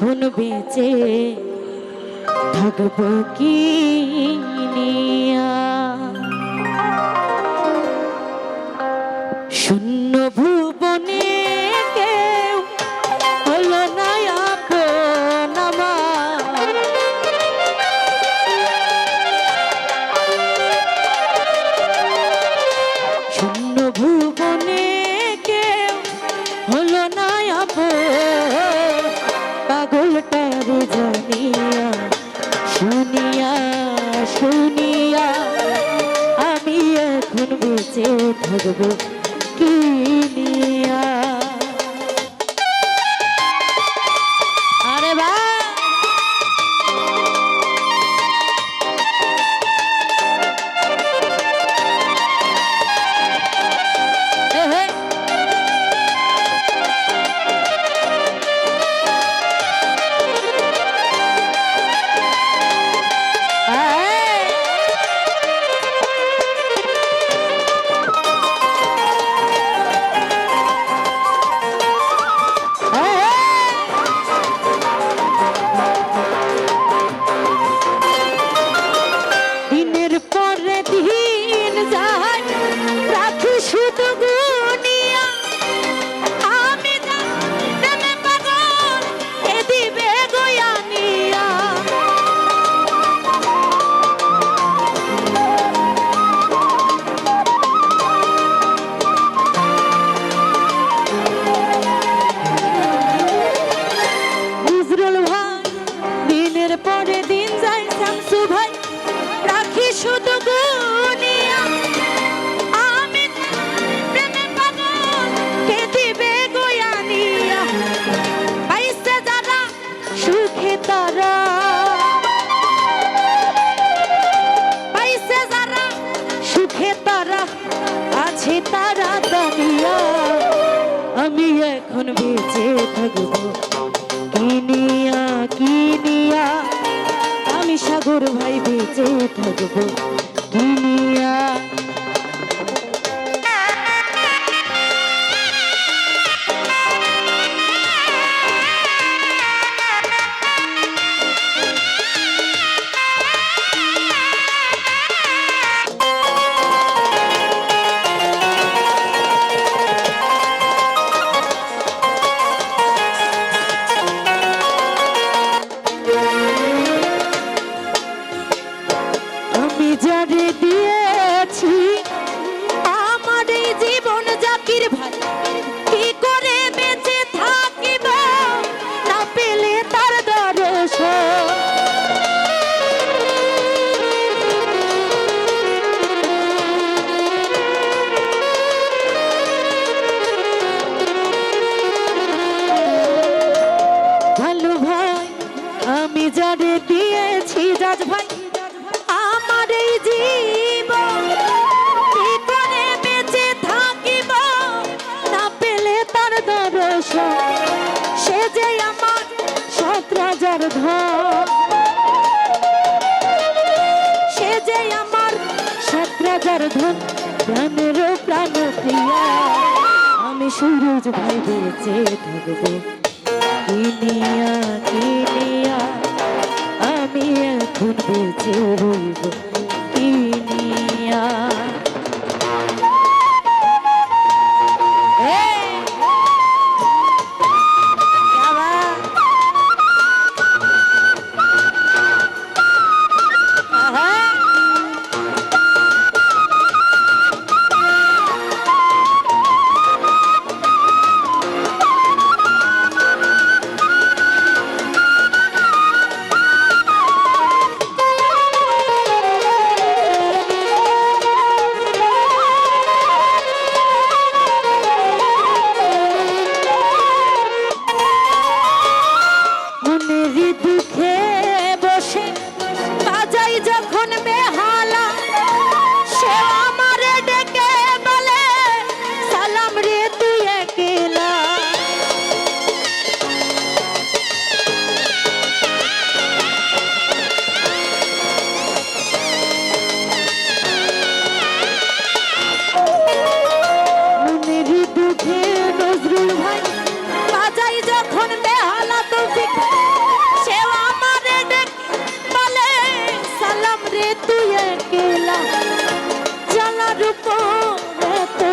এখন বেঁচে থাকব কি শূন্য ভুবনে শুনিয়া আমি এখন বেঁচে থাকব। দিনের পরে দিন যায় শামসু ভাই রাখি শুধু গুনিয়া আমি প্রেমে পাগল, কে দিবে গয়ানিয়া পাইছে যারা তারা। আছে তারা দাঁড়িয়া আমি এখন বেঁচে থাকব। সাগর ভাই বেঁচে থাকব। রাজার ধন প্রাণের প্রাণ প্রিয়া। আমি সুরজ ভাই বেঁচে থাকব। কিনিয়া কিনিয়া, আমি এখন বেঁচে রইব।